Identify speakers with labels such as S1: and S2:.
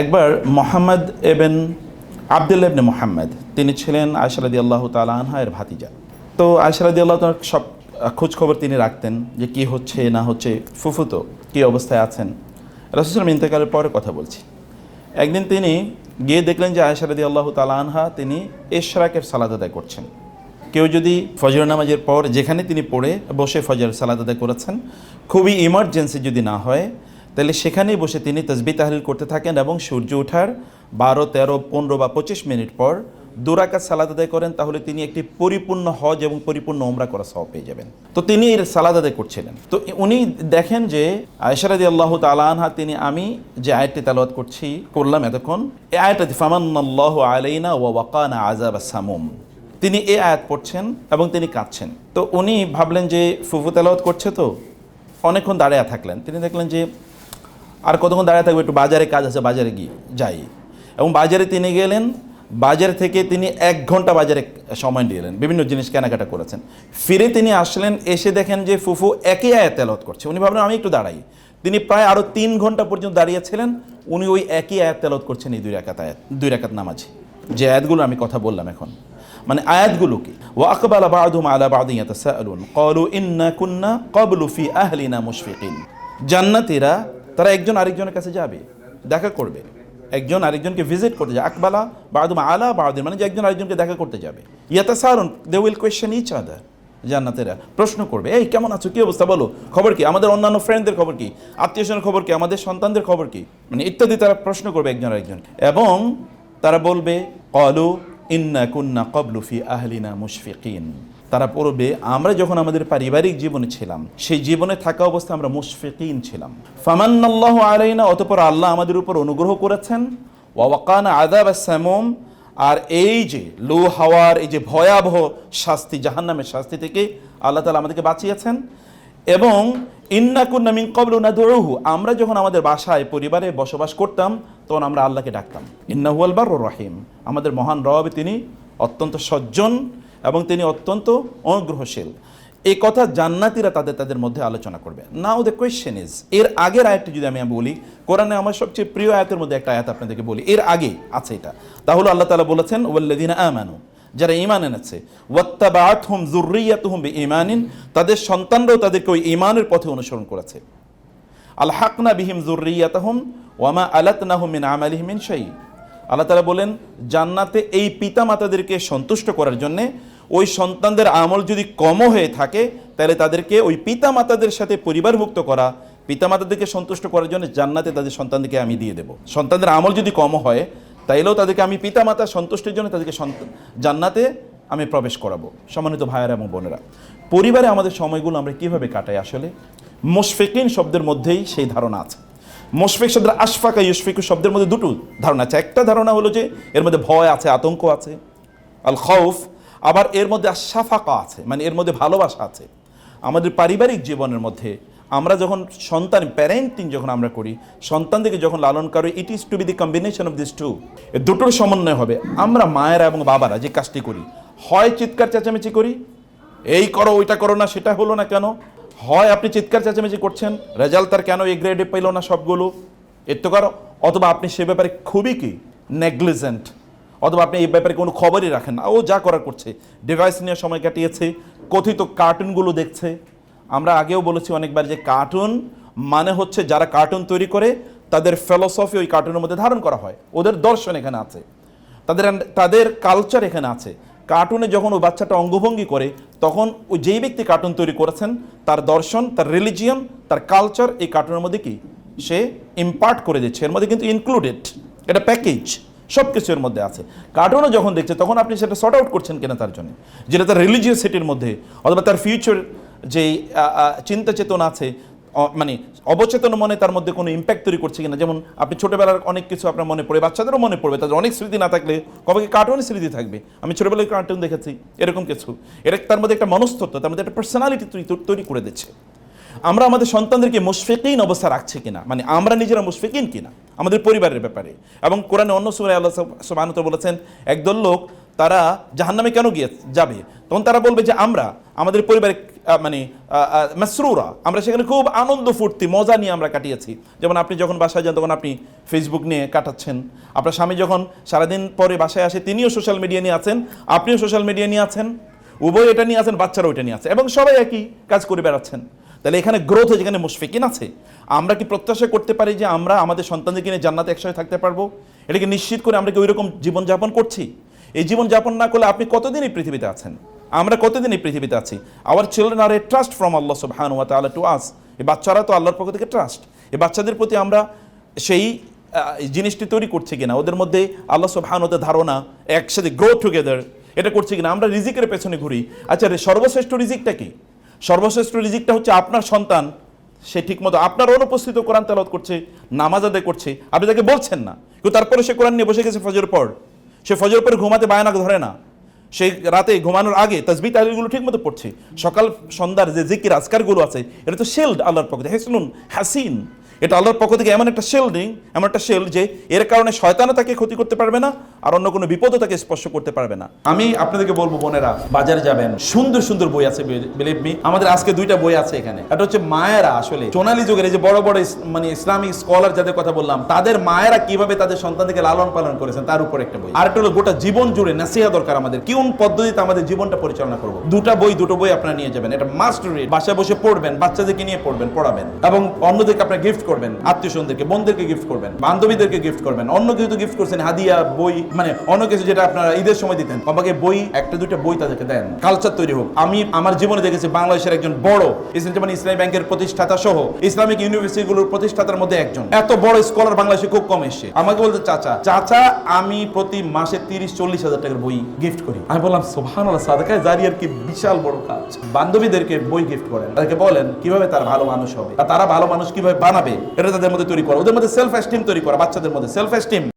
S1: একবার মোহাম্মদ এবেন আবদুল ইবনে মোহাম্মদ, তিনি ছিলেন আয়সারাদি আল্লাহ তালা এর ভাতিজা। তো আয়সারাদি আল্লাহ তার সব খোঁজখবর তিনি রাখতেন যে কি হচ্ছে, না হচ্ছে ফুফুতো কী অবস্থায় আছেন। রসুলাম ইন্তেকালের পরে কথা বলছি। একদিন তিনি গিয়ে দেখলেন যে আয়সারাদি আল্লাহ তালা আনহা তিনি এশরাকের সালাদ আদায় করছেন। কেউ যদি ফজর নামাজের পর যেখানে তিনি পড়ে বসে ফজর সালাদ আদায় করেছেন, খুবই ইমার্জেন্সি যদি না হয় তাহলে সেখানেই বসে তিনি তসবি তাহলিল করতে থাকেন এবং সূর্য ওঠার বারো, তেরো, পনেরো বা পঁচিশ মিনিট পর দুরাকাত সালাদ আদায় করেন, তাহলে তিনি একটি পরিপূর্ণ হজ এবং পরিপূর্ণ ওমরা করা সব পেয়ে যাবেন। তো তিনি এর সালাদ আদায় করছিলেন। তো উনি দেখেন যে আয়সারাদি আল্লাহ তালানহা তিনি আমি যে আয়টি তালাওয়াত করছি, করলাম এতক্ষণ, এই আয়টা ফামান্নাল্লাহ আলাইনা ওয়া ওয়াকানা আজাব সামুম। তিনি এ আয়াত পড়ছেন এবং তিনি কাঁদছেন। তো উনি ভাবলেন যে ফুফু তেলাওয়াত করছে তো, অনেকক্ষণ দাঁড়িয়ে থাকলেন। তিনি দেখলেন যে আর কতক্ষণ দাঁড়িয়ে থাকবে একটু বাজারে কাজ আছে, বাজারে গিয়ে যাই। এবং বাজারে তিনি গেলেন, বাজার থেকে তিনি এক ঘণ্টা বাজারে সময় নিলেন বিভিন্ন জিনিস কেনাকাটা করেছেন। ফিরে তিনি আসলেন, এসে দেখেন যে ফুফু একই আয়াত তেলাওয়াত করছে। উনি ভাবলেন, আমি একটু দাঁড়াই। তিনি প্রায় আরও তিন ঘণ্টা পর্যন্ত দাঁড়িয়েছিলেন, উনি ওই একই আয়াত তেলাওয়াত করছেন এই দুই রাকাত আয়াত, দুই রাকাত নামাজে। যে আয়াতগুলো আমি কথা বললাম এখন। মানে আয়াতগুলো কি? ওয়া আকবালা বাদুম আলা বাদিন ইয়াতাসাআলুন। ক্বালু ইন্না কুন্না ক্বাবলু ফি আহলিনা মুশফিকিন। জান্নাতীরা তারা একজন আরেকজনের কাছে যাবে, দেখা করবে। একজন আরেকজনকে ভিজিট করতে যাবে। আকবালা বাদুম আলা বাদিন মানে যে একজন আরেকজনকে দেখা করতে যাবে। ইয়াতাসাআলুন they will question each other জান্নাতেরা। প্রশ্ন করবে, এই, কেমন আছো? কি অবস্থা? বলো, খবর কি? আমাদের অন্যান্য ফ্রেন্ডদের খবর কি? আত্মীয় স্বজনের খবর কি? আমাদের সন্তানদের খবর কি? মানে ইত্যাদি তারা প্রশ্ন করবে একজন আরেকজন। এবং তারা বলবে কলু ইন্না কুন্না কবলু ফি আহলিনা মুশফিকিন। তারা পড়বে, আমরা যখন আমাদের পারিবারিক জীবনে ছিলাম, সেই জীবনে থাকা অবস্থায় আমরা মুশফিকিন ছিলাম। ফামান্নাল্লাহ আলাইনা, অতপর আল্লাহ আমাদের উপর অনুগ্রহ করেছেন। ওয়াকানা আদাব সামুম, আর এই যে লো হাওয়ার, এই যে ভয়াবহ শাস্তি, জাহান্নামের শাস্তি থেকে আল্লাহ তালা আমাদেরকে বাঁচিয়েছেন। এবং ইন্নাকুন্না মিন কবলু আমরা যখন আমাদের বাসায়, পরিবারে বসবাস করতাম, তখন আমরা আল্লাহকে ডাকতাম। ইন্নাহু আলবার রহিম। আমাদের মহান রব তিনি অত্যন্ত সজ্জন এবং তিনি অত্যন্ত অনুগ্রহশীল। এই কথা জান্নাতিরা তাদের তাদের মধ্যে আলোচনা করবে। নাও দ্য কোয়েশ্চেন ইজ এর আগের আয়াতটি যদি আমি বলি, কোরআনে আমার সবচেয়ে প্রিয় আয়াতের মধ্যে একটা আয়াত আপনাদেরকে বলি, এর আগে আছে এটা। তাহলে আল্লাহ তালা বলেছেন ওয়াল্লাদিনা আমানু যারা ইমান এনেছে ওয়াত্তাবাত হুম জুরিয়াত হুম ইমানিন তাদের সন্তানরাও তাদেরকে ওই ইমানের পথে অনুসরণ করেছে। আল হাকনা বিহিম জুরিয়াত হুম ওয়ামা আলাত না হুম মিন আমালিহিমিন শাই আল্লাহ তালা বলেন, জান্নাতে এই পিতা মাতাদেরকে সন্তুষ্ট করার জন্যে ওই সন্তানদের আমল যদি কমও হয়ে থাকে, তাহলে তাদেরকে ওই পিতা মাতাদের সাথে পরিবারভুক্ত করা পিতা মাতাদেরকে সন্তুষ্ট করার জন্য জান্নাতে তাদের সন্তানদেরকে আমি দিয়ে দেবো। সন্তানদের আমল যদি কম হয়, তাইলেও তাদেরকে আমি পিতা মাতা সন্তুষ্টির জন্য তাদেরকে জান্নাতে আমি প্রবেশ করাবো। সম্মানিত ভাইয়েরা এবং বোনেরা, পরিবারে আমাদের সময়গুলো আমরা কীভাবে কাটাই আসলে? মুশফিকিন শব্দের মধ্যেই সেই ধারণা আছে। মুশফিক শব্দের আশফাকা ইউশফিকু শব্দের মধ্যে দুটো ধারণা আছে। একটা ধারণা হলো যে এর মধ্যে ভয় আছে, আতঙ্ক আছে, আল খৌফ, আবার এর মধ্যে আশাফাকা আছে মানে এর মধ্যে ভালোবাসা আছে। আমাদের পারিবারিক জীবনের মধ্যে আমরা যখন সন্তান প্যারেন্টিং যখন আমরা করি, সন্তানদেরকে যখন লালন করি it is to be the combination of this two দুটোর সমন্বয় হবে। আমরা মায়েরা এবং বাবারা যে কাজটি করি, হয় চিৎকার চেঁচামেচি করি, এই করো, ওইটা করো না, সেটা হলো না কেন? হয় আপনি চিৎকার চেঁচামেচি করছেন রেজাল্ট তার কেন এই গ্রেডে পেল না সবগুলো? এর তো করো অথবা আপনি সে ব্যাপারে খুবই কি? নেগলিজেন্ট অথবা আপনি এই ব্যাপারে কোনো খবরই রাখেন না। ও যা করার করছে ডিভাইস নিয়ে সময় কাটিয়েছে, কথিত কার্টুনগুলো দেখছে। আমরা আগেও বলেছি অনেকবার যে কার্টুন মানে হচ্ছে যারা কার্টুন তৈরি করে, তাদের ফিলসফি ওই কার্টুনের মধ্যে ধারণ করা হয়। ওদের দর্শন এখানে আছে। তাদের তাদের কালচার এখানে আছে। কার্টুনে যখন ওই বাচ্চাটা অঙ্গভঙ্গি করে, তখন ওই যেই ব্যক্তি কার্টুন তৈরি করেছেন, তার দর্শন, তার রিলিজিয়ন তার কালচার এই কার্টুনের মধ্যে কি? সে ইম্পার্ট করে দিচ্ছে এর মধ্যে কিন্তু ইনক্লুডেড এটা প্যাকেজ সব কিছু এর মধ্যে আছে। কার্টুনও যখন দেখছে, তখন আপনি সেটা শর্ট আউট করছেন কিনা তার জন্য? যেটা তার রিলিজিয়াসিটির মধ্যে, অথবা তার ফিউচার যেই চিন্তা চেতনা আছে মানে অবচেতন মনে তার মধ্যে কোনো ইম্প্যাক্ট তৈরি করছে কিনা? যেমন আপনি ছোটোবেলার অনেক কিছু আপনার মনে পড়ে, বাচ্চাদেরও মনে পড়বে, তাদের অনেক স্মৃতি না থাকলে কবে কার্টুন স্মৃতি থাকবে? আমি ছোটোবেলায় কার্টুন দেখেছি, এরকম কিছু। এটা তার মধ্যে একটা মনস্তত্ব, তার মধ্যে একটা পার্সোনালিটি তৈরি করে দিচ্ছে। আমরা আমাদের সন্তানদেরকে মুশফিকিন অবস্থা রাখছি কিনা? মানে আমরা নিজেরা মুশফিকিন কিনা? আমাদের পরিবারের ব্যাপারে। এবং কোরআনে অন্য সময় আল্লাহ সুবাহানত বলেছেন, একদল লোক তারা জাহান্নামে কেন গিয়ে যাবে? তখন তারা বলবে যে আমরা, আমাদের পরিবারে মানে মাসরুরা। আমরা সেখানে খুব আনন্দ ফুর্তি, মজা নিয়ে আমরা কাটিয়েছি। যেমন আপনি যখন বাসায় যান, তখন আপনি ফেসবুক নিয়ে কাটাচ্ছেন। আপনার স্বামী যখন সারাদিন পরে বাসায় আসে, তিনিও সোশ্যাল মিডিয়া নিয়ে আছেন। আপনিও সোশ্যাল মিডিয়া নিয়ে আছেন। উভয় এটা নিয়ে আছেন বাচ্চারা ওইটা নিয়ে আছে। এবং সবাই একই কাজ করে বেড়াচ্ছেন। তাহলে এখানে গ্রোথ যেখানে মুশফিকিন আছে। আমরা কি প্রত্যাশা করতে পারি যে আমরা আমাদের সন্তানদেরকে নিয়ে জান্নাতে একসাথে থাকতে পারব? এটাকে নিশ্চিত করে আমরা কি ওই রকম জীবনযাপন করছি? এই জীবনযাপন না করলে আপনি কতদিন এই পৃথিবীতে আছেন? আমরা কতদিন এই পৃথিবীতে আছি? Our children are a trust from Allah সুবহান ওয়া তাআলা টু আস এই বাচ্চারা তো আল্লাহর পক্ষ থেকে ট্রাস্ট এই বাচ্চাদের প্রতি আমরা সেই জিনিসটি তৈরি করছি কিনা? ওদের মধ্যে আল্লাহ ওদের ধারণা, একসাথে গ্রো টুগেদার এটা করছি কিনা? আমরা রিজিকের পেছনে ঘুরি। আচ্ছা রে সর্বশ্রেষ্ঠ রিজিকটা কি? সর্বশ্রেষ্ঠ রিজিকটা হচ্ছে আপনার সন্তান, সে ঠিকমতো আপনার অনুপস্থিত কোরআন তেলাওয়াত করছে, নামাজ আদায় করছে, আপনি তাকে বলছেন না। কিন্তু তারপরে সে কোরআন নিয়ে বসে গেছে ফজর পর। সে ফজর পর ঘুমাতে বায়না ধরে না। সেই রাতে ঘুমানোর আগে তালিগুলো ঠিক মতো পড়ছে। সকাল সন্ধ্যার যে জিকির, আজকারগুলো আছে, এটা তো শেল্ড আল্লাহর পক্ষে হেসনুন, হাসিন। এটা আল্লাহর পক্ষ থেকে এমন একটা শেল্ডিং এমন একটা শেল্ড যে এর কারণে শয়তানও তাকে ক্ষতি করতে পারবে না, আর অন্য কোনো বিপদও তাকে স্পর্শ করতে পারবে না। আমি আপনাদেরকে বলব, বোনেরা, বাজারে যাবেন, সুন্দর সুন্দর বই আছে বিলিভ মি আমাদের আজকে দুইটা বই আছে এখানে। এটা হচ্ছে মায়েরা আসলে, সোনালী যুগের এই যে বড় বড় মানে ইসলামিক স্কলার যাদের কথা বললাম, তাদের মায়েরা কীভাবে তাদের সন্তানদেরকে লালন পালন করেছেন, তার উপর একটা বই। আর একটা হলো গোটা জীবন জুড়ে নাসিহা দরকার আমাদের কোন পদ্ধতিতে আমাদের জীবনটা পরিচালনা করব? দুটা বই, দুটো বই আপনারা নিয়ে যাবেন, এটা মাস্ট রিড বাসায় বসে পড়বেন, বাচ্চাদেরকে নিয়ে পড়বেন, পড়াবেন। এবং অন্যদেরকে আপনারা গিফট করবেন, আত্মীয় স্বজনদেরকে গিফট করবেন, বান্ধবীদেরকে গিফট করবেন, অন্য তো গিফট করছেন, হাদিয়া, বই মানে অন্য কিছু যেটা আপনারা ঈদের সময় দিতেন বই, একটা, দুইটা বই তাদেরকে দেন কালচার তৈরি হোক। আমি আমার জীবনে দেখেছি বাংলাদেশের একজন বড় ইসলাম ব্যাংকের প্রতিষ্ঠাতা সহ ইসলামিক প্রতিষ্ঠাতার মধ্যে একজন। এত বড় স্কলার বাংলাদেশে খুব কম এসছে। আমাকে বলতে, চাচা চাচা, আমি প্রতি মাসে তিরিশ, চল্লিশ হাজার টাকার বই গিফট করি। আমি বললাম সোহান কি বিশাল বড় কাজ। বান্ধবীদেরকে বই গিফট করেন। তাদেরকে বলেন, কীভাবে তারা ভালো মানুষ হবে? তারা ভালো মানুষ কীভাবে বানাবে? এটা তাদের মধ্যে তৈরি করা, ওদের মধ্যে সেলফ এস্টিম তৈরি করা, বাচ্চাদের মধ্যে সেলফ এস্টিম